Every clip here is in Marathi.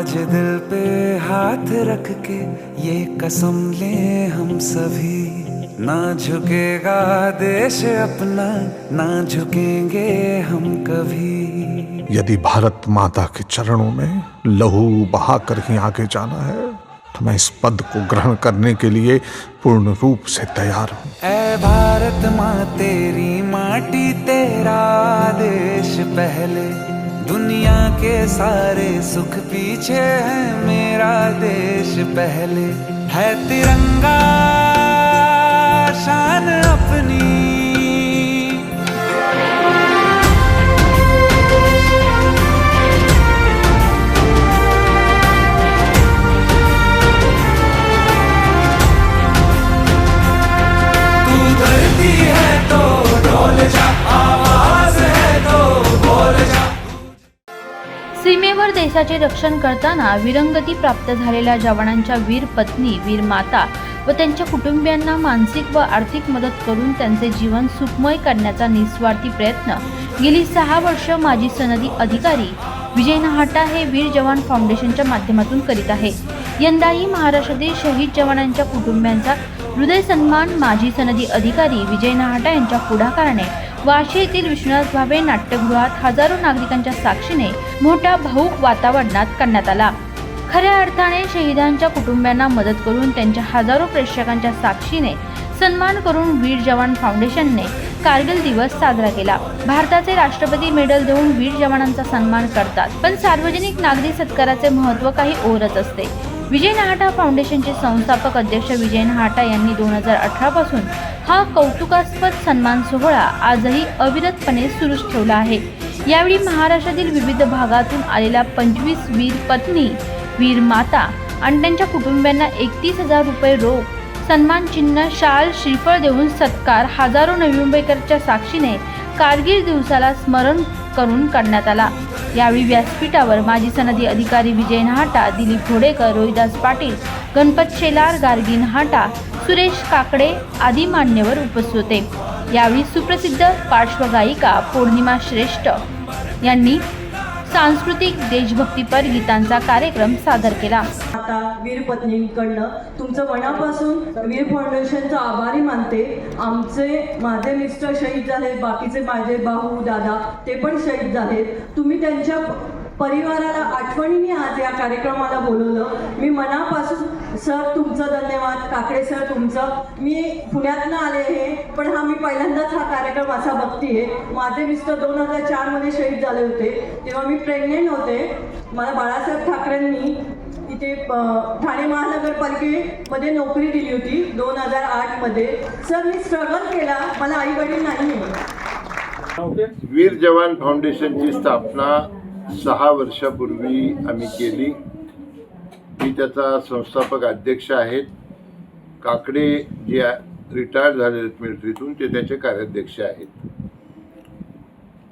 आज दिल पे हाथ रख के ये कसम ले हम सभी। ना झुकेगा देश अपना ना झुकेंगे हम कभी। यदि भारत माता के चरणों में लहू बहाकर ही आगे जाना है तो मैं इस पद को ग्रहण करने के लिए पूर्ण रूप से तैयार हूँ। ऐ भारत माँ तेरी माटी तेरा देश पहले। दुनिया के सारे सुख पीछे है मेरा देश पहले। है तिरंगा शान अपनी। सीमेवर देशाचे रक्षण करताना विरंगती प्राप्त झालेल्या जवानांच्या वीर पत्नी वीर माता व त्यांच्या कुटुंबियांना मानसिक व आर्थिक मदत करून त्यांचे जीवन सुखमय करण्याचा निस्वार्थी प्रयत्न. गेली सहा वर्ष माजी सनदी अधिकारी विजय नहाटा हे वीर जवान फाउंडेशनच्या माध्यमातून करीत आहे. यंदाही महाराष्ट्रातील शहीद जवानांच्या कुटुंबियांचा हृदय सन्मान माजी सनदी अधिकारी विजय नहाटा यांच्या पुढाकाराने वाशी येथील विश्वनाथ भावे नाट्यगृहात हजारो नागरिकांच्या साक्षीने मोठ्या भाऊक वातावरणात करण्यात आला. खऱ्या अर्थाने शहीदांच्या कुटुंबियांना मदत करून त्यांच्या हजारो प्रेक्षकांच्या साक्षीने सन्मान करून वीर जवान फाउंडेशनने कारगिल दिवस साजरा केला. भारताचे राष्ट्रपती मेडल देऊन वीर जवानांचा सन्मान करतात. पण सार्वजनिक नागरी सत्काराचे महत्त्व काही ओरच असते. विजय नहाटा फाउंडेशनचे संस्थापक अध्यक्ष विजय नहाटा यांनी दोन हजार अठरा पासून हा कौतुकास्पद सन्मान सोहळा आजही अविरतपणे सुरूच ठेवला आहे. यावेळी महाराष्ट्रातील विविध भागातून आलेल्या पंचवीस वीर पत्नी वीर माता आणि त्यांच्या कुटुंबियांना एकतीस हजार रुपये रोख सन्मान चिन्ह शाल श्रीफळ देऊन सत्कार हजारो नवी मुंबईकरच्या साक्षीने कारगिल दिवसाला स्मरण करून करण्यात आला. यावेळी व्यासपीठावर माजी सनदी अधिकारी विजय नहाटा दिलीप घोडेकर रोहिदास पाटील गणपत शेलार गार्गी नहाटा सुरेश काकडे आदी मान्यवर उपस्थित होते. यावेळी सुप्रसिद्ध पार्श्वगायिका पौर्णिमा श्रेष्ठ यांनी सांस्कृतिक देशभक्तीपर गीतांचा कार्यक्रम सादर केला. आता वीर पत्नींकडनं तुमचं मनापासून वीर फाउंडेशनचं आभारी मानते. आमचे माझे मिस्टर शहीद झाले बाकीचे माझे भाऊ दादा ते पण शहीद झालेत. तुम्ही त्यांच्या परिवाराला आठवणीने आज या कार्यक्रमाला बोलवलं. मी मनापासून सर तुमचं धन्यवाद. काकडे सर तुमचं. मी पुण्यातनं आले हे पण हा मी पहिल्यांदाच हा कार्यक्रम असा बघतीये. माझे मिस्टर दोन हजार चारमध्ये शहीद झाले होते. तेव्हा मी प्रेग्नेंट होते. मला बाळासाहेब ठाकरेंनी इथे ठाणे महानगरपालिकेमध्ये नोकरी दिली होती दोन हजार आठमध्ये. सर मी स्ट्रगल केला. मला आई वडील नाही आहे वीर जवान फाउंडेशनची स्थापना सहा वर्षापूर्वी आम्ही केली. मी त्याचा संस्थापक अध्यक्ष आहेत काकडे जे रिटायर्ड झाले आहेत मिलिटरीतून ते त्याचे कार्याध्यक्ष आहेत.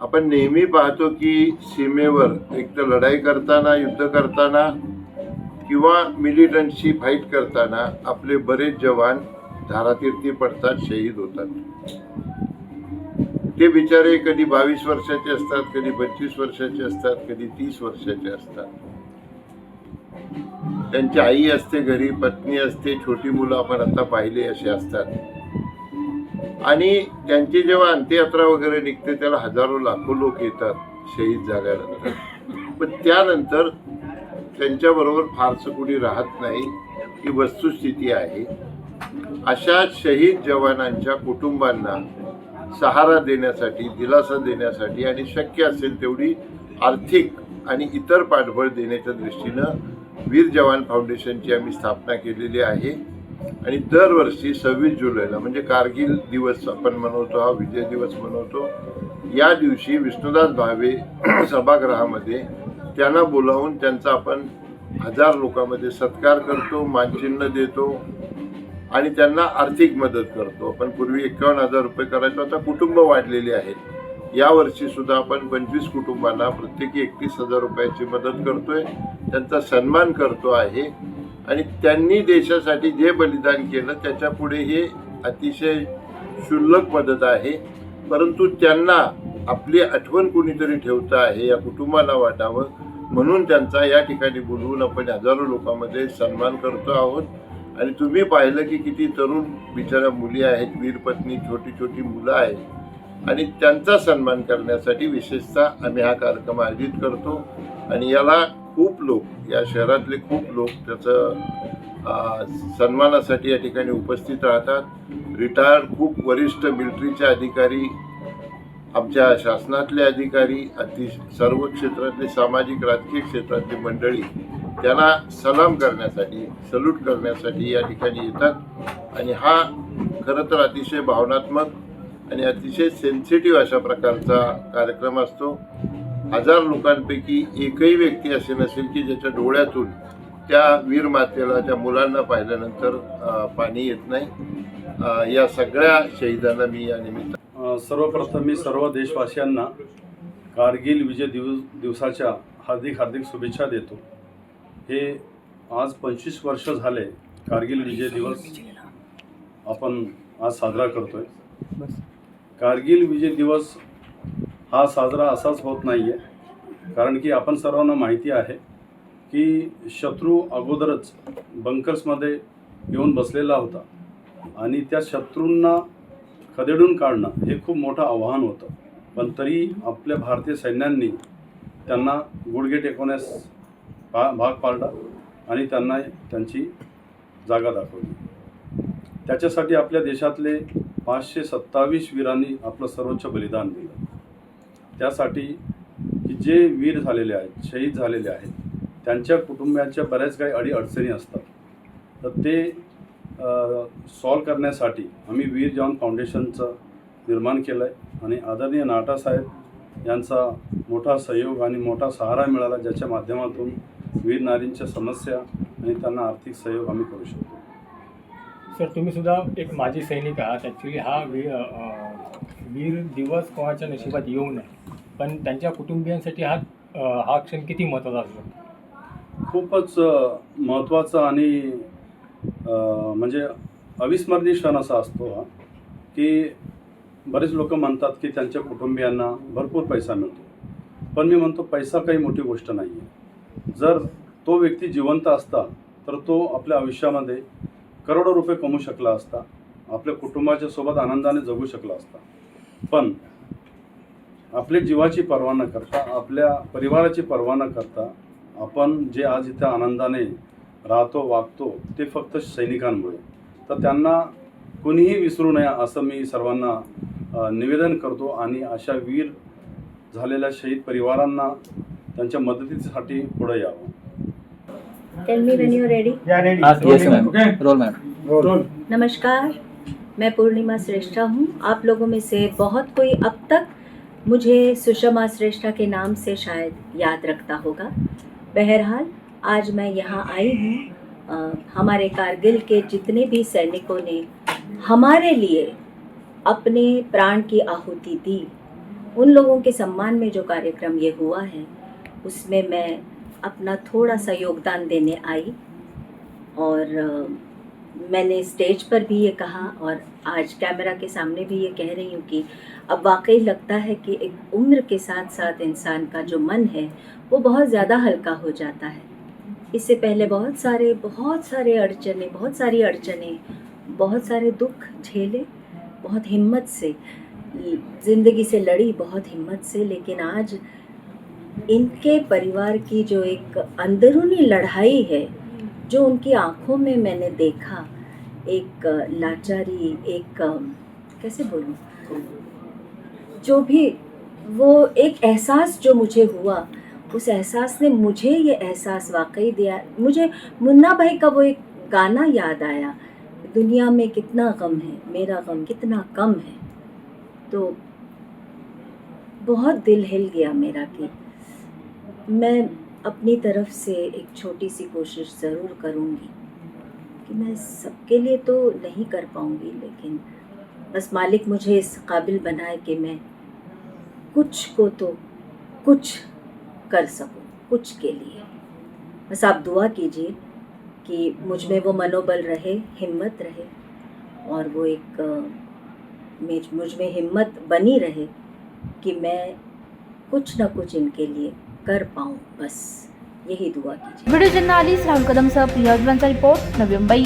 आपण नेहमी पाहतो की सीमेवर एक तर लढाई करताना युद्ध करताना किंवा मिलिटंटशी फाईट करताना आपले बरेच जवान धारातीर्थी पडतात शहीद होतात. ते बिचारे कधी बावीस वर्षाचे असतात कधी पंचवीस वर्षाचे असतात कधी तीस वर्षाचे असतात. त्यांची आई असते घरी पत्नी असते छोटी मुलं आपण आता पाहिले असे असतात. आणि त्यांची जेव्हा अंत्ययात्रा वगैरे निघते त्याला हजारो लाखो लोक येतात शहीद झाल्यानंतर. पण त्यानंतर त्यांच्याबरोबर फारसं कुणी राहत नाही ही वस्तुस्थिती आहे. अशा शहीद जवानांच्या कुटुंबांना सहारा देण्यासाठी दिलासा देण्यासाठी आणि शक्य असेल तेवढी आर्थिक आणि इतर पाठबळ देण्याच्या दृष्टीनं वीर जवान फाउंडेशनची आम्ही स्थापना केलेली आहे. आणि दरवर्षी सव्वीस जुलैला म्हणजे कारगिल दिवस आपण मनवतो हा विजय दिवस मनवतो या दिवशी विष्णुदास भावे सभागृहामध्ये त्यांना बोलावून त्यांचा आपण हजार लोकांमध्ये सत्कार करतो मानचिन्ह देतो. आणि त्यांना आर्थिक मदत करतो. आपण पूर्वी एकावन्न हजार रुपये करायचो आता कुटुंब वाढलेली आहेत यावर्षी सुद्धा आपण पंचवीस कुटुंबांना प्रत्येकी एकतीस हजार रुपयाची मदत करतोय त्यांचा सन्मान करतो आहे. आणि त्यांनी देशासाठी जे बलिदान केलं त्याच्या पुढे हे अतिशय क्षुल्लक मदत आहे. परंतु त्यांना आपली आठवण कुणीतरी ठेवतं आहे या कुटुंबाला वाटावं. म्हणून त्यांचा या ठिकाणी बोलवून आपण हजारो लोकांमध्ये सन्मान करतो आहोत. आणि तुम्ही पाहिलं की किती तरुण बिचारा मुली आहेत वीरपत्नी छोटी छोटी मुलं आहेत. आणि त्यांचा सन्मान करण्यासाठी विशेषतः आम्ही हा कार्यक्रम आयोजित करतो. आणि याला खूप लोक या शहरातले खूप लोक त्याचं सन्मानासाठी या ठिकाणी उपस्थित राहतात. रिटायर्ड खूप वरिष्ठ मिलिटरीचे अधिकारी आमच्या शासनातले अधिकारी अति सर्व क्षेत्रातले सामाजिक राजकीय क्षेत्रातली मंडळी त्याला सलाम करण्यासाठी सल्यूट करण्यासाठी या ठिकाणी येतात. आणि हा खरं तर अतिशय भावनात्मक आणि अतिशय सेन्सिटिव्ह अशा प्रकारचा कार्यक्रम असतो. हजार लोकांपैकी एकही व्यक्ती असे नसेल की ज्याच्या डोळ्यातून त्या वीर मातेला त्या मुलांना पाहिल्यानंतर पाणी येत नाही. या सगळ्या शहीदांना मी या निमित्त सर्वप्रथम मी सर्व देशवासियांना कारगिल विजय दिवस दिवसाच्या हार्दिक हार्दिक शुभेच्छा देतो. हे आज पंचवीस वर्ष झाले कारगिल विजय दिवस आपण आज साजरा करतोय. कारगिल विजय दिवस हा साजरा असाच होत नाही आहे कारण की आपण सर्वांना माहिती आहे की शत्रू अगोदरच बंकर्समध्ये येऊन बसलेला होता. आणि त्या शत्रूंना खदेडून काढणं हे खूप मोठं आव्हान होतं. पण तरी आपल्या भारतीय सैन्यांनी त्यांना गुडघे टेकवण्यास भा भाग पाडला आणि त्यांना त्यांची जागा दाखवली. त्याच्यासाठी आपल्या देशातले पाचशे सत्तावीस वीरांनी आपलं सर्वोच्च बलिदान दिलं. त्यासाठी की जे वीर झालेले आहेत शहीद झालेले आहेत त्यांच्या कुटुंबियांच्या बऱ्याच काही अडी अडचणी असतात. तर ते सॉल्व करण्यासाठी आम्ही वीर जॉन फाउंडेशनचं निर्माण केलं आहे आणि आदरणीय नाटासाहेब यांचा मोठा सहयोग आणि मोठा सहारा मिळाला ज्याच्या माध्यमातून वीर नारींच्या समस्या आणि त्यांना आर्थिक सहयोग आम्ही करू शकतो. सर तुम्ही सुद्धा एक माजी सैनिक आहात. ॲक्च्युली हा वीर वीर दिवस कोणाच्या नशिबात येऊ नये पण त्यांच्या कुटुंबियांसाठी हा हा क्षण किती महत्त्वाचा असू शकतो खूपच महत्त्वाचा आणि म्हणजे अविस्मरणीय क्षण असा असतो हा की बरेच लोक म्हणतात की त्यांच्या कुटुंबियांना भरपूर पैसा मिळतो. पण मी म्हणतो पैसा काही मोठी गोष्ट नाही आहे जर तो व्यक्ती जिवंत असता तर तो आपल्या आयुष्यामध्ये करोडो रुपये कमवू शकला असता आपल्या कुटुंबाच्या सोबत आनंदाने जगू शकला असता. पण आपल्या जीवाची पर्वा न करता आपल्या परिवाराची पर्वा न करता आपण जे आज इथं आनंदाने राहतो वागतो ते फक्त सैनिकांमुळे. तर त्यांना कुणीही विसरू नये असं मी सर्वांना निवेदन करतो. आणि अशा वीर झालेल्या शहीद परिवारांना त्यांच्या मदतीसाठी पुढे यावं. Tell me when you ready yes ma'am roll ma'am नमस्कार मैं पूर्णिमा श्रेष्ठा हूँ। आप लोगों में से बहुत कोई अब तक मुझे सुषमा श्रेष्ठा के नाम से शायद याद रखता होगा। बहरहाल आज मैं यहाँ आई हूँ। हमारे कारगिल के जितने भी सैनिकों ने हमारे लिए अपने प्राण की आहुति दी उन लोगों के सम्मान में जो कार्यक्रम ये हुआ है उसमें मैं अपना थोड़ा सा योगदान देने आई और मैंने स्टेज पर भी ये कहा और आज कैमरा के सामने भी ये कह रही हूँ कि अब वाकई लगता है कि एक उम्र के साथ साथ इंसान का जो मन है, वो बहुत ज़्यादा हल्का हो जाता है। इससे पहले बहुत सारे बहुत सारे अड़चने, बहुत सारी अड़चने, बहुत सारे दुख झेले, बहुत हिम्मत से ज़िंदगी से लड़ी, बहुत हिम्मत से, लेकिन आज इनके परिवार की जो एक अंदरूनी लड़ाई है, जो उनकी आँखों में मैंने देखा, एक लाचारी, एक, कैसे बोलूँ? जो भी, वो एक एहसास जो मुझे हुआ, उस एहसास ने मुझे ये एहसास वाकई दिया। मुझे मुन्ना भाई का वो एक गाना याद आया, दुनिया में कितना गम है, मेरा गम कितना कम है। तो बहुत दिल हिल गया मेरा कि मैं अपनी तरफ़ से एक छोटी सी कोशिश ज़रूर करूँगी कि मैं सबके लिए तो नहीं कर पाऊँगी, लेकिन बस मालिक मुझे इस काबिल बनाए कि मैं कुछ को तो कुछ कर सकूँ, कुछ के लिए। बस आप दुआ कीजिए कि मुझमें वो मनोबल रहे, हिम्मत रहे, और वो एक मुझमें हिम्मत बनी रहे कि मैं कुछ ना कुछ इनके लिए कर पाऊँ बस। यही दुआ कीजिए। वीडियो जर्नालिस्ट राहुल कदम कदमसह प्रिया उजवांचा रिपोर्ट नवी मुंबई।